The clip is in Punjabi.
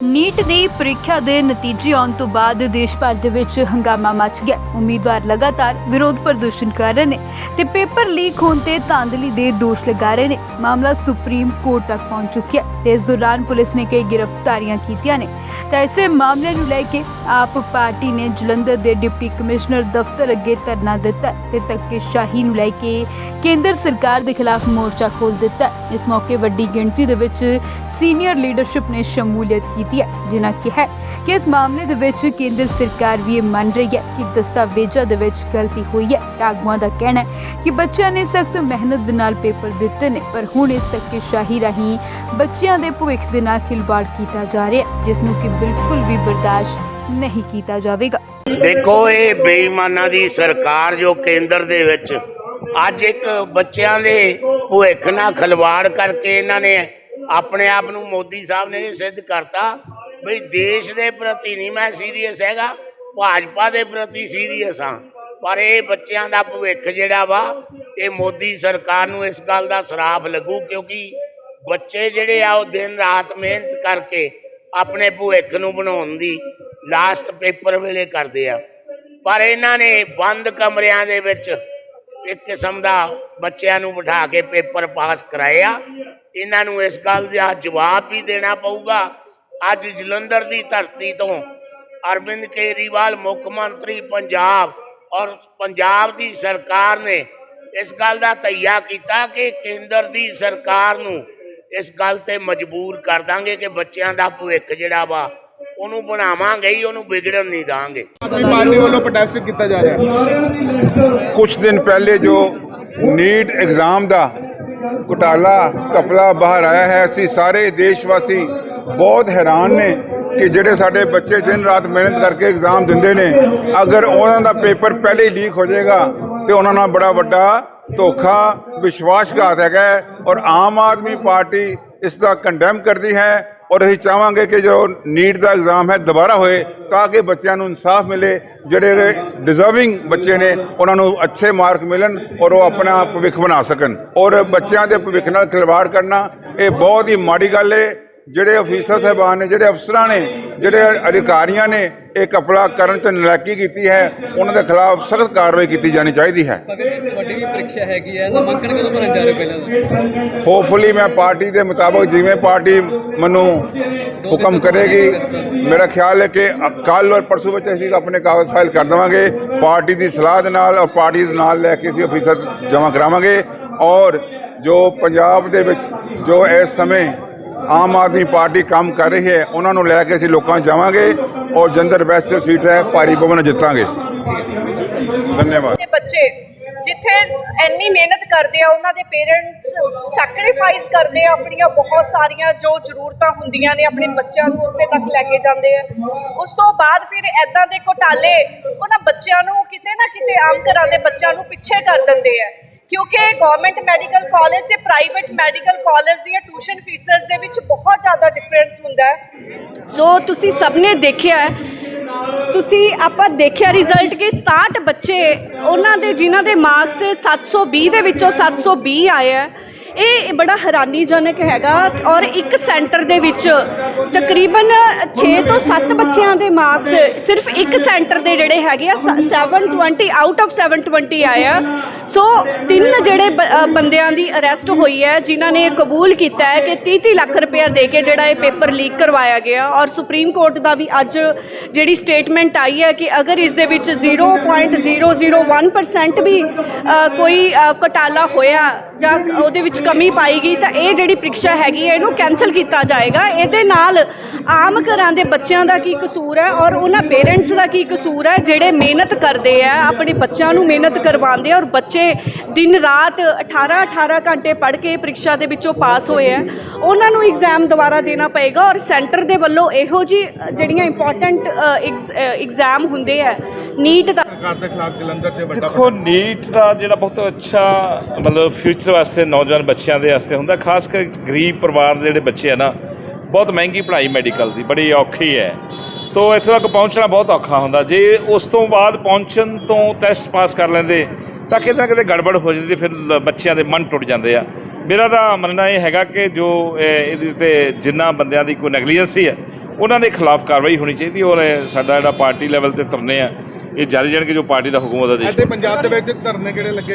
ਨੀਟ ਦੀ ਪ੍ਰੀਖਿਆ ਦੇ ਨਤੀਜੇ ਆਉਣ ਤੋਂ ਬਾਅਦ ਦੇਸ਼ ਭਰ ਦੇ ਵਿੱਚ ਹੰਗਾਮਾ ਮਚ ਗਿਆ। ਉਮੀਦਵਾਰ ਲਗਾਤਾਰ ਵਿਰੋਧ ਪ੍ਰਦਰਸ਼ਨ ਕਰ ਰਹੇ ਨੇ ਤੇ ਪੇਪਰ ਲੀਕ ਹੋਣ ਤੇ ਧਾਂਦਲੀ ਦੇ ਦੋਸ਼ ਲਗਾ ਰਹੇ ਨੇ। ਮਾਮਲਾ ਸੁਪਰੀਮ ਕੋਰਟ ਤੱਕ ਪਹੁੰਚ ਚੁੱਕਿਆ ਤੇ ਇਸ ਦੌਰਾਨ ਪੁਲਿਸ ਨੇ ਕਈ ਗ੍ਰਿਫਤਾਰੀਆਂ ਕੀਤੀਆਂ ਨੇ। ਤਾਂ ਇਸੇ ਮਾਮਲੇ ਨੂੰ ਲੈ ਕੇ ਆਪ ਪਾਰਟੀ ਨੇ ਜਲੰਧਰ ਦੇ ਡਿਪਟੀ ਕਮਿਸ਼ਨਰ ਦਫ਼ਤਰ ਅੱਗੇ ਧਰਨਾ ਦਿੱਤਾ ਤੇ ਧੱਕੇਸ਼ਾਹੀ ਨੂੰ ਲੈ ਕੇ ਕੇਂਦਰ ਸਰਕਾਰ ਦੇ ਖਿਲਾਫ ਮੋਰਚਾ ਖੋਲ ਦਿੱਤਾ ਇਸ ਮੌਕੇ ਵੱਡੀ ਗਿਣਤੀ ਦੇ ਵਿੱਚ ਸੀਨੀਅਰ ਲੀਡਰਸ਼ਿਪ ਨੇ ਸ਼ਮੂਲੀਅਤ ਕੀਤੀ ਹੈ, ਜਿਨ੍ਹਾਂ ਕਿਹਾ ਕਿ ਇਸ ਮਾਮਲੇ ਦੇ ਵਿੱਚ ਕੇਂਦਰ ਸਰਕਾਰ ਵੀ ਇਹ ਮੰਨ ਰਹੀ ਹੈ ਕਿ ਦਸਤਾਵੇਜ਼ਾਂ ਦੇ ਵਿੱਚ ਗਲਤੀ ਹੋਈ ਹੈ। ਆਗੂਆਂ ਦਾ ਕਹਿਣਾ ਹੈ ਕਿ ਬੱਚਿਆਂ ਨੇ ਸਖਤ ਮਿਹਨਤ ਦੇ ਨਾਲ ਪੇਪਰ ਦਿੱਤੇ ਨੇ, ਪਰ ਹੁਣ ਇਸ ਧੱਕੇਸ਼ਾਹੀ ਰਾਹੀਂ ਬੱਚਿਆਂ ਦੇ ਭਵਿੱਖ ਦੇ ਨਾਲ ਖਿਲਵਾੜ ਕੀਤਾ ਜਾ ਰਿਹਾ ਹੈ, ਜਿਸ ਨੂੰ ਕਿ ਬਿਲਕੁਲ ਵੀ ਬਰਦਾਸ਼ਤ ਨਹੀਂ ਕੀਤਾ ਜਾਵੇਗਾ। ਦੇਖੋ, ਇਹ ਬੇਈਮਾਨਾਂ ਦੀ ਸਰਕਾਰ ਜੋ ਕੇਂਦਰ ਦੇ ਵਿੱਚ ਅੱਜ ਇੱਕ ਬੱਚਿਆਂ ਦੇ ਭੁੱਖ ਨਾਲ ਖਲਵਾੜ ਕਰਕੇ ਇਹਨਾਂ ਨੇ ਆਪਣੇ ਆਪ ਨੂੰ ਮੋਦੀ ਸਾਹਿਬ ਨੇ ਇਹ ਸਿੱਧ ਕਰਤਾ ਬਈ ਦੇਸ਼ ਦੇ ਪ੍ਰਤੀ ਨਹੀਂ ਮੈਂ ਸੀਰੀਅਸ ਹੈਗਾ, ਭਾਜਪਾ ਦੇ ਪ੍ਰਤੀ ਸੀਰੀਅਸ ਹਾਂ। ਪਰ ਇਹ ਬੱਚਿਆਂ ਦਾ ਭਵਿੱਖ ਜਿਹੜਾ ਵਾ, ਇਹ ਮੋਦੀ ਸਰਕਾਰ ਨੂੰ ਇਸ ਗੱਲ ਦਾ ਸਰਾਪ ਲੱਗੂ ਕਿਉਂਕਿ ਬੱਚੇ ਜਿਹੜੇ ਆ ਉਹ ਦਿਨ ਰਾਤ ਮਿਹਨਤ ਕਰਕੇ ਆਪਣੇ ਭਵਿੱਖ ਨੂੰ ਬਣਾਉਣ ਦੀ ਲਾਸਟ ਪੇਪਰ ਵੇਲੇ ਕਰਦੇ ਆ। ਪਰ ਇਹਨਾਂ ਨੇ ਬੰਦ ਕਮਰਿਆਂ ਦੇ ਵਿੱਚ ਇੱਕ ਕਿਸਮ ਦਾ ਬੱਚਿਆਂ ਨੂੰ ਬਿਠਾ ਕੇ ਪੇਪਰ ਪਾਸ ਕਰਾਇਆ। ਇਹਨਾਂ ਨੂੰ ਇਸ ਗੱਲ ਦਾ ਜਵਾਬ ਵੀ ਦੇਣਾ ਪਊਗਾ। ਅੱਜ ਜਲੰਧਰ ਦੀ ਧਰਤੀ ਤੋਂ ਅਰਵਿੰਦ ਕੇਜਰੀਵਾਲ, ਮੁੱਖ ਮੰਤਰੀ ਪੰਜਾਬ ਔਰ ਪੰਜਾਬ ਦੀ ਸਰਕਾਰ ਨੇ ਇਸ ਗੱਲ ਦਾ ਤਈਆ ਕੀਤਾ ਕਿ ਕੇਂਦਰ ਦੀ ਸਰਕਾਰ ਨੂੰ ਇਸ ਗੱਲ ਤੇ ਮਜਬੂਰ ਕਰ ਦਾਂਗੇ ਕਿ ਬੱਚਿਆਂ ਦਾ ਭਵਿੱਖ ਜਿਹੜਾ ਵਾ ਉਹਨੂੰ ਬਣਾਵਾਂਗੇ ਹੀ ਉਹਨੂੰ ਵਿਗੜਨ ਨਹੀਂ ਦਾਂਗੇ। ਆਪਣੀ ਪਾਰਟੀ ਵੱਲੋਂ ਪ੍ਰੋਟੈਸਟ ਕੀਤਾ ਜਾ ਰਿਹਾ ਕੁਝ ਦਿਨ ਪਹਿਲੇ ਜੋ ਨੀਟ ਐਗਜ਼ਾਮ ਦਾ ਘੁਟਾਲਾ ਕਪਲਾ ਬਾਹਰ ਆਇਆ ਹੈ ਅਸੀਂ ਸਾਰੇ ਦੇਸ਼ਵਾਸੀ ਬਹੁਤ ਹੈਰਾਨ ਨੇ ਕਿ ਜਿਹੜੇ ਸਾਡੇ ਬੱਚੇ ਦਿਨ ਰਾਤ ਮਿਹਨਤ ਕਰਕੇ ਐਗਜ਼ਾਮ ਦਿੰਦੇ ਨੇ ਅਗਰ ਉਹਨਾਂ ਦਾ ਪੇਪਰ ਪਹਿਲੇ ਹੀ ਲੀਕ ਹੋ ਜਾਏਗਾ ਤੇ ਉਹਨਾਂ ਨਾਲ ਬੜਾ ਵੱਡਾ ਧੋਖਾ ਵਿਸ਼ਵਾਸਘਾਤ ਹੈਗਾ ਔਰ ਆਮ ਆਦਮੀ ਪਾਰਟੀ ਇਸ ਦਾ ਕੰਡੈਮ ਕਰਦੀ ਹੈ। ਔਰ ਅਸੀਂ ਚਾਹਾਂਗੇ ਕਿ ਜੋ ਨੀਟ ਦਾ ਐਗਜ਼ਾਮ ਹੈ ਦੁਬਾਰਾ ਹੋਏ ਤਾਂ ਕਿ ਬੱਚਿਆਂ ਨੂੰ ਇਨਸਾਫ ਮਿਲੇ, ਜਿਹੜੇ ਡਿਜ਼ਰਵਿੰਗ ਬੱਚੇ ਨੇ, ਉਹਨਾਂ ਨੂੰ ਅੱਛੇ ਮਾਰਕ ਮਿਲਣ ਔਰ ਉਹ ਆਪਣਾ ਭਵਿੱਖ ਬਣਾ ਸਕਣ। ਔਰ ਬੱਚਿਆਂ ਦੇ ਭਵਿੱਖ ਨਾਲ ਖਿਲਵਾੜ ਕਰਨਾ, ਇਹ ਬਹੁਤ ਹੀ ਮਾੜੀ ਗੱਲ ਹੈ ਜਿਹੜੇ ਅਫੀਸਰ ਸਾਹਿਬਾਨ ਨੇ ਜਿਹੜੇ ਅਫਸਰਾਂ ਨੇ ਜਿਹੜੇ ਅਧਿਕਾਰੀਆਂ ਨੇ ਇਹ ਕਪੜਾ ਕਰਨ ਚ ਨਲਾਇਕੀ ਕੀਤੀ ਹੈ ਉਹਨਾਂ ਦੇ ਖਿਲਾਫ ਸਖਤ ਕਾਰਵਾਈ ਕੀਤੀ ਜਾਣੀ ਚਾਹੀਦੀ ਹੈ। ਵੀ ਪ੍ਰੀਖਿਆ ਹੈਗੀ ਹੈ ਨਾਮਾਂਕਨ ਕਦੋਂ ਭਰਨ ਜਾ ਰਹੇ ਹੋ ਪਹਿਲਾਂ ਹੋਪਫੁਲੀ ਮੈਂ ਪਾਰਟੀ ਦੇ ਮੁਤਾਬਕ ਜਿਵੇਂ ਪਾਰਟੀ ਮੈਨੂੰ ਹੁਕਮ ਕਰੇਗੀ ਮੇਰਾ ਖਿਆਲ ਹੈ ਕਿ ਕੱਲ ਔਰ ਪਰਸੋਂ ਵਿੱਚ ਅਸੀਂ ਆਪਣੇ ਕਾਗਜ਼ ਫਾਈਲ ਕਰ ਦੇਵਾਂਗੇ ਪਾਰਟੀ ਦੀ ਸਲਾਹ ਦੇ ਨਾਲ ਔਰ ਪਾਰਟੀ ਦੇ ਨਾਲ ਲੈ ਕੇ ਅਸੀਂ ਅਫੀਸਰ ਜਮ੍ਹਾਂ ਕਰਾਵਾਂਗੇ ਔਰ ਜੋ ਪੰਜਾਬ ਦੇ ਵਿੱਚ ਜੋ ਇਸ ਸਮੇਂ ਆਮ ਆਦਮੀ ਪਾਰਟੀ ਕੰਮ ਕਰ ਰਹੀ ਹੈ, ਉਹਨਾਂ ਨੂੰ ਲੈ ਕੇ ਅਸੀਂ ਲੋਕਾਂ ਜਾਵਾਂਗੇ ਔਰ ਜੰਦਰ ਵੈਸਟ ਸੀਟ ਹੈ, ਭਾਰੀ ਬਹੁਮਤ ਜਿੱਤਾਂਗੇ। ਧੰਨਵਾਦ। ਦੇ ਬੱਚੇ, ਜਿੱਥੇ ਇੰਨੀ ਮਿਹਨਤ ਕਰਦੇ ਆ, ਉਹਨਾਂ ਦੇ ਪੇਰੈਂਟਸ ਸੈਕਰੀਫਾਈਸ ਕਰਦੇ ਆ ਆਪਣੀਆਂ ਬਹੁਤ ਸਾਰੀਆਂ ਜੋ ਜ਼ਰੂਰਤਾਂ ਹੁੰਦੀਆਂ ਨੇ ਆਪਣੇ ਬੱਚਿਆਂ ਨੂੰ ਉੱਥੇ ਤੱਕ ਲੈ ਕੇ ਜਾਂਦੇ ਆ। ਉਸ ਤੋਂ ਬਾਅਦ ਫਿਰ ਐਦਾਂ ਦੇ ਘੋਟਾਲੇ, ਉਹਨਾਂ ਬੱਚਿਆਂ ਨੂੰ ਕਿਤੇ ਨਾ ਕਿਤੇ ਆਮ ਘਰਾਂ ਦੇ ਬੱਚਿਆਂ ਨੂੰ ਪਿੱਛੇ ਕਰ ਦਿੰਦੇ ਆ। ਕਿਉਂਕਿ ਗਵਰਨਮੈਂਟ ਮੈਡੀਕਲ ਕਾਲਜ ਤੇ ਪ੍ਰਾਈਵੇਟ ਮੈਡੀਕਲ ਕਾਲਜ ਦੀਆਂ ਟਿਊਸ਼ਨ ਫੀਸਸ ਦੇ ਵਿੱਚ ਬਹੁਤ ਜ਼ਿਆਦਾ ਡਿਫਰੈਂਸ ਹੁੰਦਾ ਹੈ। ਸੋ ਤੁਸੀਂ ਸਭ ਨੇ ਦੇਖਿਆ ਹੈ। ਤੁਸੀਂ ਆਪਾਂ ਦੇਖਿਆ ਰਿਜ਼ਲਟ ਕਿ 67 ਬੱਚੇ, ਉਹਨਾਂ ਦੇ ਜਿਨ੍ਹਾਂ ਦੇ ਮਾਰਕਸ 720 ਦੇ ਵਿੱਚੋਂ 720 ਆਏ ਆ ਇਹ ਬੜਾ ਹੈਰਾਨੀਜਨਕ ਹੈਗਾ ਔਰ ਇੱਕ ਸੈਂਟਰ ਦੇ ਵਿੱਚ ਤਕਰੀਬਨ 6 ਤੋਂ 7 ਬੱਚਿਆਂ ਦੇ ਮਾਰਕਸ ਸਿਰਫ ਇੱਕ ਸੈਂਟਰ ਦੇ ਜਿਹੜੇ ਹੈਗੇ ਆ ਸ- 720 ਆਊਟ ਆਫ 720 ਆਏ ਆ। ਸੋ ਤਿੰਨ ਜਿਹੜੇ ਬ- ਬੰਦਿਆਂ ਦੀ ਅਰੈਸਟ ਹੋਈ ਹੈ ਜਿਨ੍ਹਾਂ ਨੇ ਕਬੂਲ ਕੀਤਾ ਹੈ ਕਿ 30 30 ਲੱਖ ਰੁਪਇਆ ਦੇ ਕੇ ਜਿਹੜਾ ਇਹ ਪੇਪਰ ਲੀਕ ਕਰਵਾਇਆ ਗਿਆ। ਔਰ ਸੁਪਰੀਮ ਕੋਰਟ ਦਾ ਵੀ ਅੱਜ ਜਿਹੜੀ ਸਟੇਟਮੈਂਟ ਆਈ ਹੈ ਕਿ ਅਗਰ ਇਸ ਦੇ ਵਿੱਚ 0.001% ਵੀ ਕੋਈ ਅ, ਘੁਟਾਲਾ ਹੋਇਆ ਜਾਂ ਉਹਦੇ ਵਿੱਚ ਕਮੀ ਪਾਈ ਗਈ ਤਾਂ ਇਹ ਜਿਹੜੀ ਪ੍ਰੀਖਿਆ ਹੈਗੀ ਹੈ, ਇਹਨੂੰ ਕੈਨਸਲ ਕੀਤਾ ਜਾਏਗਾ। ਇਹਦੇ ਨਾਲ ਆਮ ਘਰਾਂ ਦੇ ਬੱਚਿਆਂ ਦਾ ਕੀ ਕਸੂਰ ਹੈ ਔਰ ਉਹਨਾਂ ਪੇਰੈਂਟਸ ਦਾ ਕੀ ਕਸੂਰ ਹੈ, ਜਿਹੜੇ ਮਿਹਨਤ ਕਰਦੇ ਆ, ਆਪਣੇ ਬੱਚਿਆਂ ਨੂੰ ਮਿਹਨਤ ਕਰਵਾਉਂਦੇ ਔਰ ਬੱਚੇ ਦਿਨ ਰਾਤ 18 18 ਘੰਟੇ ਪੜ੍ਹ ਕੇ ਪ੍ਰੀਖਿਆ ਦੇ ਵਿੱਚੋਂ ਪਾਸ ਹੋਏ ਆ। ਉਹਨਾਂ ਨੂੰ ਐਗਜ਼ਾਮ ਦੁਬਾਰਾ ਦੇਣਾ ਪਏਗਾ ਔਰ ਸੈਂਟਰ ਦੇ ਵੱਲੋਂ ਇਹੋ ਜੀ ਜਿਹੜੀਆਂ ਇੰਪੋਰਟੈਂਟ ਐਗਜ਼ਾਮ ਹੁੰਦੇ ਆ ਨੀਟ ਦਾ ਸਰਕਾਰ ਦੇ ਖਿਲਾਫ ਜਲੰਧਰ 'ਚ ਵੱਡਾ ਦੇਖੋ ਨੀਟ ਦਾ ਜਿਹੜਾ ਬਹੁਤ ਅੱਛਾ ਮਤਲਬ ਫਿਊਚਰ ਵਾਸਤੇ ਨੌਜਵਾਨ ਬੱਚਿਆਂ ਦੇ ਵਾਸਤੇ ਹੁੰਦਾ ਖਾਸ ਕਰ ਗਰੀਬ ਪਰਿਵਾਰ ਦੇ ਜਿਹੜੇ ਬੱਚੇ ਆ ਨਾ ਬਹੁਤ ਮਹਿੰਗੀ ਪੜ੍ਹਾਈ ਮੈਡੀਕਲ ਦੀ ਬੜੀ ਔਖੀ ਹੈ। ਤੋ ਇੱਥੇ ਤੱਕ ਪਹੁੰਚਣਾ ਬਹੁਤ ਔਖਾ ਹੁੰਦਾ। ਜੇ ਉਸ ਤੋਂ ਬਾਅਦ ਪਹੁੰਚਣ ਤੋਂ ਟੈਸਟ ਪਾਸ ਕਰ ਲੈਂਦੇ ਤਾਂ ਕਿਤੇ ਨਾ ਕਿਤੇ ਗੜਬੜ ਹੋ ਜਾਂਦੀ ਫਿਰ ਬੱਚਿਆਂ ਦੇ ਮਨ ਟੁੱਟ ਜਾਂਦੇ ਆ। ਮੇਰਾ ਤਾਂ ਮੰਨਣਾ ਇਹ ਹੈਗਾ ਕਿ ਜੋ ਇਹ- ਇਹਦੇ ਤੇ ਜਿੰਨਾ ਬੰਦਿਆਂ ਦੀ ਕੋਈ ਨੈਗਲੀਜੈਂਸੀ ਹੈ ਉਹਨਾਂ ਦੇ ਖਿਲਾਫ ਕਾਰਵਾਈ ਹੋਣੀ ਚਾਹੀਦੀ ਔਰ ਸਾਡਾ ਜਿਹੜਾ ਪਾਰਟੀ ਲੈਵਲ ਤੇ ਧਰਨੇ ਆ ਇਹ ਜਾਰੀ ਜਾਣਗੇ ਜੋ ਪਾਰਟੀ ਦਾ ਹੁਕਮ ਉਹਦਾ ਦੇਸ਼ ਇੱਥੇ ਪੰਜਾਬ ਦੇ ਵਿੱਚ ਧਰਨੇ ਕਿਹੜੇ ਲੱਗੇ?